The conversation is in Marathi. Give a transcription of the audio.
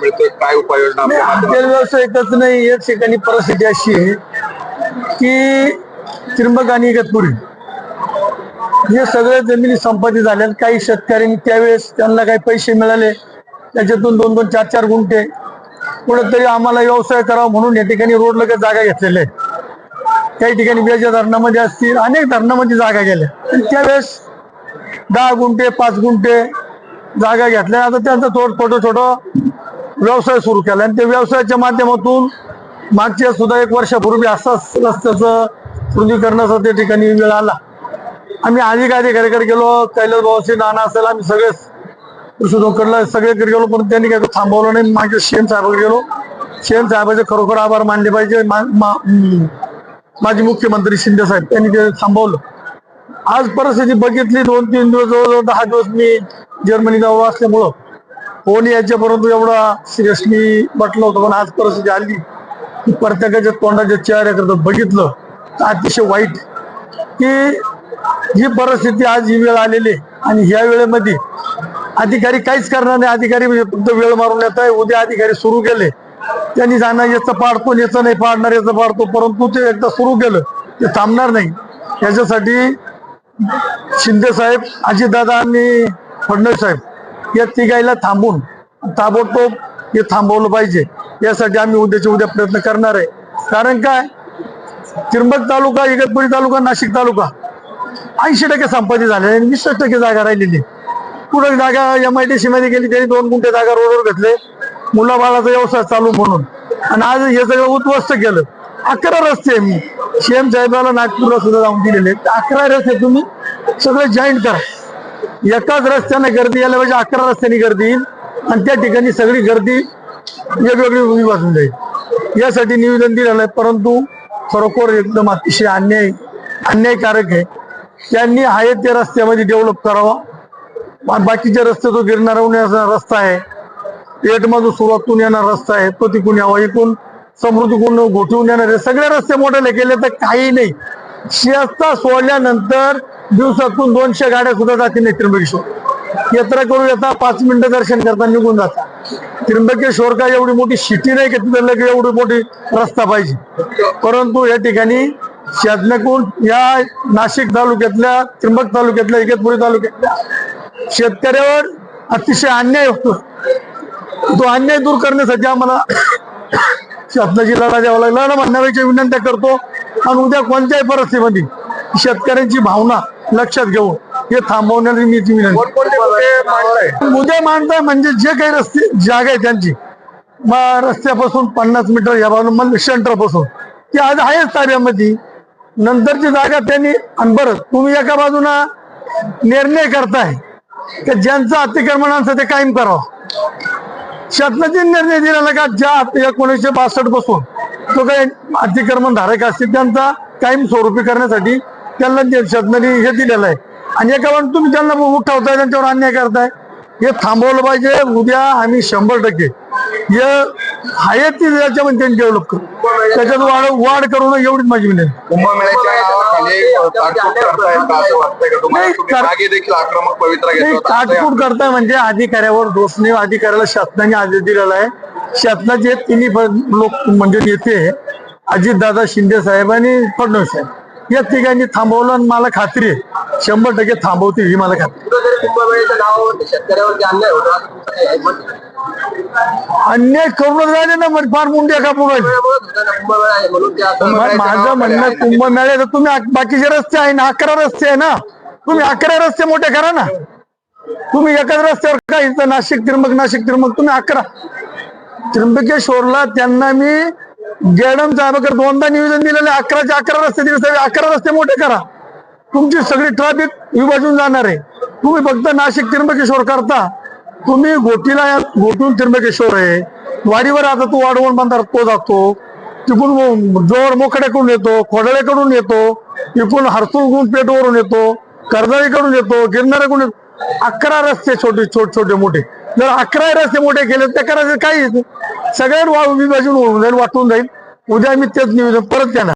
मिळतोय? काय उपाययोजना आपल्या? हॉटेल नाही या ठिकाणी परिस्थिती अशी आहे की त्रिंबक आणि इगतपुरी हे सगळे जमिनी संपादित झाल्या काही शेतकऱ्यांनी त्यावेळेस त्यांना काही पैसे मिळाले. त्याच्यातून दोन दोन चार चार गुंठे. कुठेतरी आम्हाला व्यवसाय करावा म्हणून या ठिकाणी रोड लगेच जागा घेतलेल्या आहेत. काही ठिकाणी वेगळ्या धरणामध्ये असतील अनेक धरणामध्ये जागा गेल्या. आणि त्यावेळेस दहा गुंठे पाच गुंठे जागा घेतल्या. आता त्यांचा थोडं छोटं छोटं व्यवसाय सुरू केला. आणि त्या व्यवसायाच्या माध्यमातून मागच्या सुद्धा एक वर्षापूर्वी असाच रस्त्याचं रुंदीकरणाचा त्या ठिकाणी वेळ आला. आम्ही अधिक घरेकडे गेलो कैलास भावाशी नाना असेल आम्ही सगळेच कृषी सगळेकडे गेलो पण त्यांनी काय थांबवलं नाही. मागे शेण साहेबाकडे गेलो. शेण साहेबाचे खरोखर आभार मानले पाहिजे. मा- मा- माजी मुख्यमंत्री शिंदे साहेब त्यांनी ते थांबवलं. आज परिस्थिती बघितली दोन तीन दिवस जवळजवळ दहा दिवस मी जर्मनी जवळ असल्यामुळं फोन यायच्या परंतु एवढा सिरियसली म्हटलं होतं पण आज परिस्थिती आली. की प्रत्येकाच्या तोंडाच्या चेहऱ्याकरता बघितलं तर अतिशय वाईट. की ही परिस्थिती आज ही वेळ आलेली आहे. आणि ह्या वेळेमध्ये अधिकारी काहीच करणार नाही. अधिकारी म्हणजे फक्त वेळ मारून येत आहे. उद्या अधिकारी सुरू केले. त्यांनी जाणार याचं पाडतो याचं नाही पाडणार याचं पाडतो परंतु ते एकदा सुरू केलं ते थांबणार नाही. याच्यासाठी शिंदे साहेब अजितदादा आणि फडणवीस साहेब या तिघाईला थांबून ताबडतोब हे थांबवलं पाहिजे. यासाठी आम्ही उद्याच्या उद्या प्रयत्न करणार आहे. कारण काय? त्रिंबक तालुका इगतपुरी तालुका नाशिक तालुका ऐंशी टक्के संपादित झाले आणि वीस टक्के जागा राहिलेली पुढे जागा एम आय डी सी मध्ये गेली त्यांनी दोन गुंठे जागा रोडवर घेतले. मुलाबाळाचा व्यवसाय चालू म्हणून. आणि आज हे सगळं उद्ध्वस्त केलं. अकरा रस्ते मी सीएम साहेबाला नागपूरला सुद्धा जाऊन दिलेले अकरा रस्ते तुम्ही सगळे जॉईंट करा. एकाच रस्त्याने गर्दी यायला पाहिजे अकरा रस्त्याने गर्दी येईल आणि त्या ठिकाणी सगळी गर्दी वेगवेगळी विभागून जाईल. यासाठी निवेदन दिलेलं आहे परंतु खरोखर एकदम अतिशय अन्याय अन्यायकारक आहे. त्यांनी आहे ते रस्त्यामध्ये डेव्हलप करावा. बाकीचे रस्ते तो गिरणाराहून येणारा रस्ता आहे. पेठमधून सुरुवातून येणारा रस्ता आहे तो तिकून यावा. इकून समृद्धीकडून घोटून येणारे सगळे रस्ते मोठे केले तर काही नाही. शिस्ता सोडल्यानंतर दिवसातून दोनशे गाड्या सुद्धा जातील नाही त्र्यंबकेश्वर. यात्रा करू येता पाच मिनिटं दर्शन करता निघून जाता. त्र्यंबकेश्वर का एवढी मोठी सिटी नाही घेतली तिथे लगेच एवढी मोठी रस्ता पाहिजे. परंतु या ठिकाणी शासनाकडून या नाशिक तालुक्यातल्या त्र्यंबक तालुक्यातल्या इगतपुरी तालुक्यातल्या शेतकऱ्यावर अतिशय अन्याय होतो. तो अन्याय दूर करण्यासाठी आम्हाला शासनाची लढा द्यावा लागला लढा विनंत्या करतो आणि उद्या कोणत्याही परिस्थितीमध्ये शेतकऱ्यांची भावना लक्षात घेऊन हे थांबवण्याची मी विनंती मुद्दे मांडताय? उद्या मांडताय म्हणजे जे काही रस्ते जागा आहे त्यांची. मग रस्त्यापासून पन्नास मीटर या बाजून सेंटरपासून ती आज आहेच ताब्यामध्ये. नंतरची जागा त्यांनी आणि बरं तुम्ही एका बाजूला निर्णय करताय. की ज्यांचं अतिक्रमण असं ते कायम करावं. शासनाचे निर्णय दिलेला का ज्या एकोणीसशे बासष्टपासून तो काही अतिक्रमण धारक असतील त्यांचा कायम स्वरूपी करण्यासाठी त्यांना ते शासनाने हे दिलेलं आहे. आणि एका बाजून तुम्ही त्यांना उठवताय त्यांच्यावर अन्याय करताय. हे थांबवलं पाहिजे. उद्या आम्ही शंभर टक्के हे आहे ती याच्यामध्ये त्यांनी डेव्हलप करू. त्याच्यात वाढ वाढ करू नये एवढीच माझी विनंती. काटकूट करताय म्हणजे अधिकाऱ्यावर दोष नाही. अधिकाऱ्याला शासनाने आदेश दिलेला आहे. शासनाचे तिन्ही लोक म्हणजे नेते अजितदादा शिंदे साहेब आणि फडणवीस साहेब. या तिघांनी थांबवलं आणि मला खात्री आहे. शंभर टक्के थांबवतील ही मला खात्री. अन्याय करून राहिले ना म्हणजे फार ते असं मग माझं म्हणणं कुंभमेळे तर तुम्ही बाकीचे रस्ते आहे ना अकरा रस्ते आहे ना. तुम्ही अकरा रस्ते मोठे करा ना. तुम्ही एकाच रस्त्यावर काय इथं नाशिक त्र्यंबक नाशिक त्र्यंबक तुम्ही अकरा. त्र्यंबकेश्वरला त्यांना मी गेडम साहेबाकडे दोनदा निवेदन दिलेले अकराचे अकरा रस्ते दिले साहेब. अकरा रस्ते मोठे करा. तुमची सगळी ट्रॅफिक विभाजून जाणार आहे. तुम्ही फक्त नाशिक त्र्यंबकेश्वर करता. तुम्ही गोटीला गोटून त्र्यंबकेश्वर आहे. वाडीवर आता तू वाढवून बांधार तो जातो. तिकडून जोर मोकड्याकडून येतो खोडळेकडून येतो. इकडून गुण पेटवरून येतो. कर्जाळीकडून येतो गिरणाऱ्याकडून येतो. अकरा रस्ते छोटे छोटे छोटे मोठे. जर अकरा रस्ते मोठे केले तर करायचं काही सगळ्यांना वा- विभाजन होऊन जाईल वाटून जाईल. उद्या मी तेच निवेदन परत देणार